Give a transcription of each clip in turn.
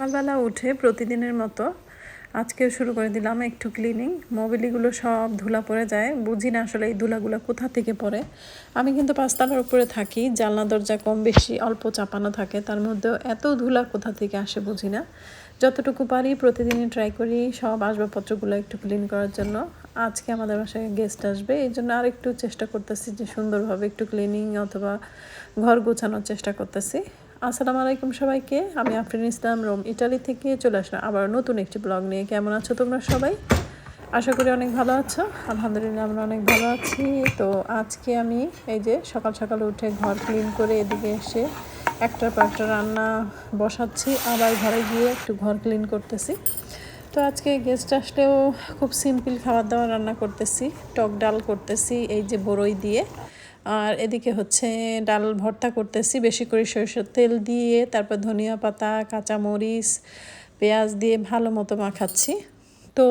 সকালবেলা উঠে প্রতিদিনের মতো আজকেও শুরু করে দিলাম একটু ক্লিনিং মোবিলিগুলো সব ধুলা পড়ে যায়। বুঝি না আসলে এই ধুলাগুলো কোথা থেকে পড়ে। আমি কিন্তু পাঁচতলার উপরে থাকি, জানলা, দরজা কম বেশি, অল্প চাপানো থাকে। তার মধ্যেও এত ধুলা কোথা থেকে আসে বুঝি না। যতটুকু পারি প্রতিদিনই ট্রাই করি সব আসবাবপত্রগুলো একটু ক্লিন করার জন্য। আজকে আমাদের বাসায় গেস্ট আসবে, এই জন্য আর একটু চেষ্টা করতেছি যে সুন্দরভাবে একটু ক্লিনিং অথবা ঘর গোছানোর চেষ্টা করতেছি। আসসালামু আলাইকুম সবাইকে। আমি আফরিন ইসলাম রোম, ইটালি থেকে চলে আসলাম আবার নতুন একটি ব্লগ নিয়ে। কেমন আছো তোমরা সবাই? আশা করি অনেক ভালো আছো। আলহামদুলিল্লাহ আমরা অনেক ভালো আছি। তো আজকে আমি এই যে সকাল সকাল উঠে ঘর ক্লিন করে এদিকে এসে একটার পর একটা রান্না বসাচ্ছি, আবার ঘরে গিয়ে একটু ঘর ক্লিন করতেছি। তো আজকে গেস্ট আসলেও খুব সিম্পল খাবার দাবার রান্না করতেছি, টক ডাল করতেছি, এই যে বড়ই দিয়ে। আর এদিকে হচ্ছে ডাল ভর্তা করতেছি, বেশি করে সরিষার তেল দিয়ে, তারপর ধনিয়া পাতা, কাঁচামরিচ, পেঁয়াজ দিয়ে ভালো মতো মাখাচ্ছি। তো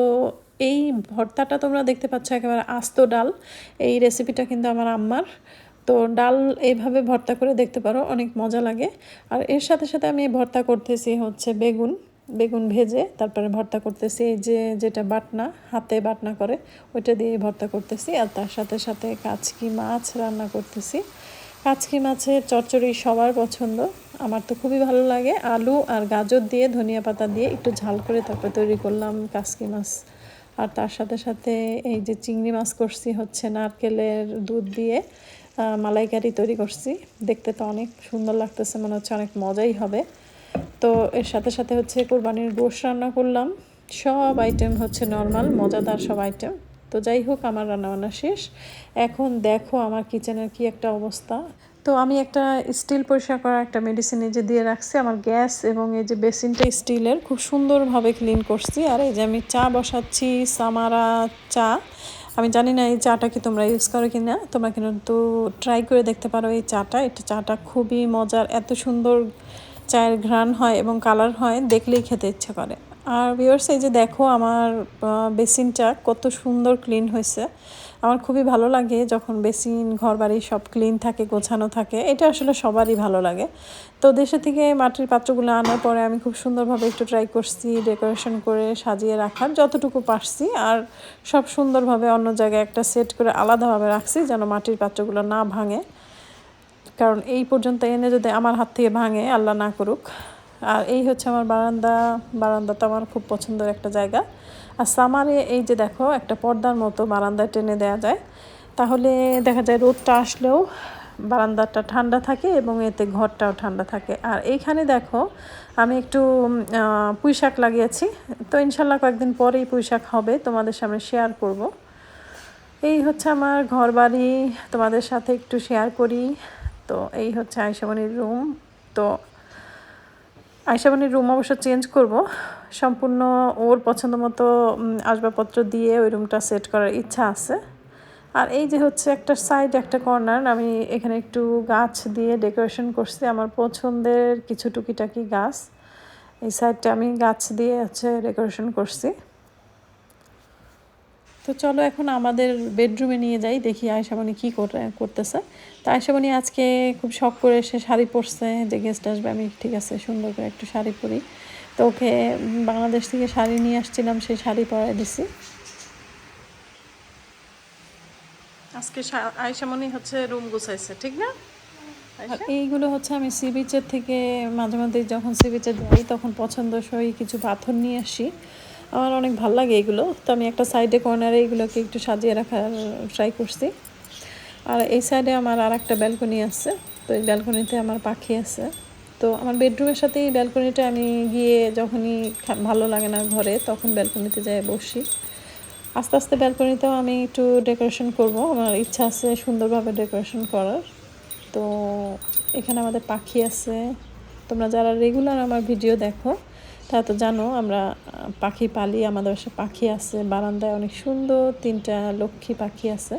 এই ভর্তাটা তোমরা দেখতে পাচ্ছ একেবারে আস্ত ডাল, এই রেসিপিটা কিন্তু আমার আম্মার। তো ডাল এইভাবে ভর্তা করে দেখতে পারো, অনেক মজা লাগে। আর এর সাথে সাথে আমি ভর্তা করতেছি হচ্ছে বেগুন। বেগুন ভেজে তারপরে ভর্তা করতেছি যে যেটা বাটনা, হাতে বাটনা করে, ওইটা দিয়ে ভর্তা করতেছি আর তার সাথে সাথে কাচকি মাছ রান্না করতেছি। কাচকি মাছের চচ্চড়ি সবার পছন্দ, আমার তো খুবই ভালো লাগে। আলু আর গাজর দিয়ে, ধনিয়া পাতা দিয়ে একটু ঝাল করে তারপরে তৈরি করলাম কাচকি মাছ। আর তার সাথে সাথে এই যে চিংড়ি মাছ করছি হচ্ছে নারকেলের দুধ দিয়ে মালাইকারি তৈরি করছি। দেখতে তো অনেক সুন্দর লাগতেছে, মনে হচ্ছে অনেক মজাই হবে। তো এর সাথে সাথে হচ্ছে কোরবানির গোশ রান্না করলাম। সব আইটেম হচ্ছে নর্মাল মজাদার সব আইটেম তো যাই হোক, আমার রান্নাবান্না শেষ। এখন দেখো আমার কিচেনের কি একটা অবস্থা। তো আমি একটা স্টিল পরিষ্কার করা একটা মেডিসিন এই যে দিয়ে রাখছি, আমার গ্যাস এবং এই যে বেসিনটা স্টিলের খুব সুন্দরভাবে ক্লিন করছি। আর এই যে আমি চা বসাচ্ছি, সামারা চা। আমি জানি না এই চাটা কি তোমরা ইউজ করো কি না তোমরা কিন্তু ট্রাই করে দেখতে পারো এই চাটা। এটা চাটা খুবই মজার, এত সুন্দর চায়ের ঘ্রাণ হয় এবং কালার হয়, দেখলেই খেতে ইচ্ছা করে। আর ভিউয়ার্স এই যে দেখো আমার বেসিনটা কত সুন্দর ক্লিন হয়েছে। আমার খুবই ভালো লাগে যখন বেসিন ঘর বাড়ি সব ক্লিন থাকে, গোছানো থাকে। এটা আসলে সবারই ভালো লাগে। তো দেশে থেকে মাটির পাত্রগুলো আনার পরে আমি খুব সুন্দরভাবে একটু ট্রাই করছি ডেকোরেশন করে সাজিয়ে রাখার, যতটুকু পারছি। আর সব সুন্দরভাবে অন্য জায়গায় একটা সেট করে আলাদাভাবে রাখছি যেন মাটির পাত্রগুলো না ভাঙে। কারণ এই পর্যন্ত এনে যদি আমার হাত থেকে ভাঙে, আল্লাহ না করুক। আর এই হচ্ছে আমার বারান্দা। বারান্দা তো আমার খুব পছন্দের একটা জায়গা। আর সামারে এই যে দেখো, একটা পর্দার মতো বারান্দায় টেনে দেওয়া যায়। তাহলে দেখা যায় রোদটা আসলেও বারান্দাটা ঠান্ডা থাকে এবং এতে ঘরটাও ঠান্ডা থাকে। আর এইখানে দেখো, আমি একটু পুঁই শাক লাগিয়েছি। তো ইনশাল্লাহ কয়েকদিন পরেই পুঁই শাক হবে, তোমাদের সামনে শেয়ার করব। এই হচ্ছে আমার ঘর বাড়ি তোমাদের সাথে একটু শেয়ার করি। তো এই হচ্ছে আয়সামণির রুম তো আয়সামণির রুম অবশ্য চেঞ্জ করব। সম্পূর্ণ ওর পছন্দ মতো আসবাবপত্র দিয়ে ওই রুমটা সেট করার ইচ্ছা আছে। আর এই যে হচ্ছে একটা সাইড একটা কর্নার আমি এখানে একটু গাছ দিয়ে ডেকোরেশন করছি। আমার পছন্দের কিছু টুকিটাকি গাছ। এই সাইডটা আমি গাছ দিয়ে হচ্ছে ডেকোরেশন করছি। তো চলো এখন আমাদের বেডরুমে নিয়ে যাই দেখি আয়সামণি কী করে করতেছে। তো আয়সামণি আজকে খুব শখ করে সে শাড়ি পরছে যে গেস্ট আসবে আমি ঠিক আছে সুন্দর করে একটু শাড়ি পরি। তো ওকে বাংলাদেশ থেকে শাড়ি নিয়ে আসছিলাম সেই শাড়ি পরাই দিছি। আজকে আয়সামণি হচ্ছে রুম গুছাইছে ঠিক না? এইগুলো হচ্ছে আমি সি বিচের থেকে মাঝে মাঝে যখন সি বিচে যাই তখন পছন্দসই কিছু পাথর নিয়ে আসি। আমার অনেক ভালো লাগে এগুলো। তো আমি একটা সাইডে কর্নারে এগুলোকে একটু সাজিয়ে রাখার ট্রাই করছি। আর এই সাইডে আমার আর একটা ব্যালকনি আছে, তো এই ব্যালকনিতে আমার পাখি আছে। তো আমার বেডরুমের সাথে এই ব্যালকনিটা আমি গিয়ে যখনই ভালো লাগে না ঘরে, তখন ব্যালকনিতে যাই বসি। আস্তে আস্তে ব্যালকনিতেও আমি একটু ডেকোরেশন করব। আমার ইচ্ছা আছে সুন্দরভাবে ডেকোরেশন করার। তো এখানে আমাদের পাখি আছে। তোমরা যারা রেগুলার আমার ভিডিও দেখো তা তো জানো, আমরা পাখি পালি, আমাদের বাসায় পাখি আছে, বারান্দায় অনেক সুন্দর তিনটা লক্ষ্মী পাখি আছে।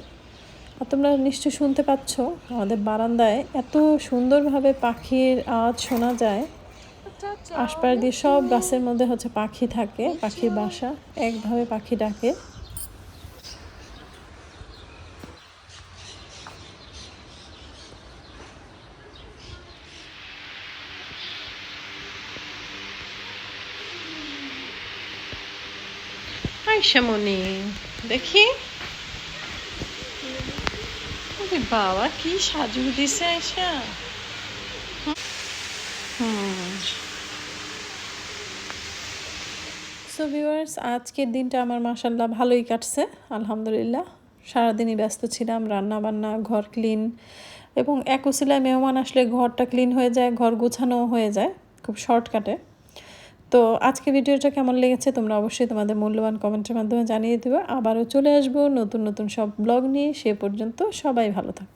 আর তোমরা নিশ্চয়ই শুনতে পাচ্ছ, আমাদের বারান্দায় এত সুন্দরভাবে পাখির আওয়াজ শোনা যায়। আশপাশ দিয়ে সব গাছের মধ্যে হচ্ছে পাখি থাকে, পাখির বাসা, একভাবে পাখি ডাকে। ঈশামণি দেখি। বাবা, কি সাজু দিছে আয়সা সো ভিউয়ার্স আজকের দিনটা আমার মাসাল্লাহ ভালোই কাটছে, আলহামদুলিল্লাহ। সারাদিনই ব্যস্ত ছিলাম রান্না বান্না ঘর ক্লিন এবং এক মেহমান আসলে ঘরটা ক্লিন হয়ে যায়, ঘর গোছানো হয়ে যায়, খুব শর্টকাটে তো আজকে ভিডিওটা কেমন লেগেছে তোমরা অবশ্যই তোমাদের মূল্যবান কমেন্টের মাধ্যমে জানিয়ে দেবে। আবারও চলে আসব নতুন নতুন সব ব্লগ নিয়ে। সে পর্যন্ত সবাই ভালো থাকো।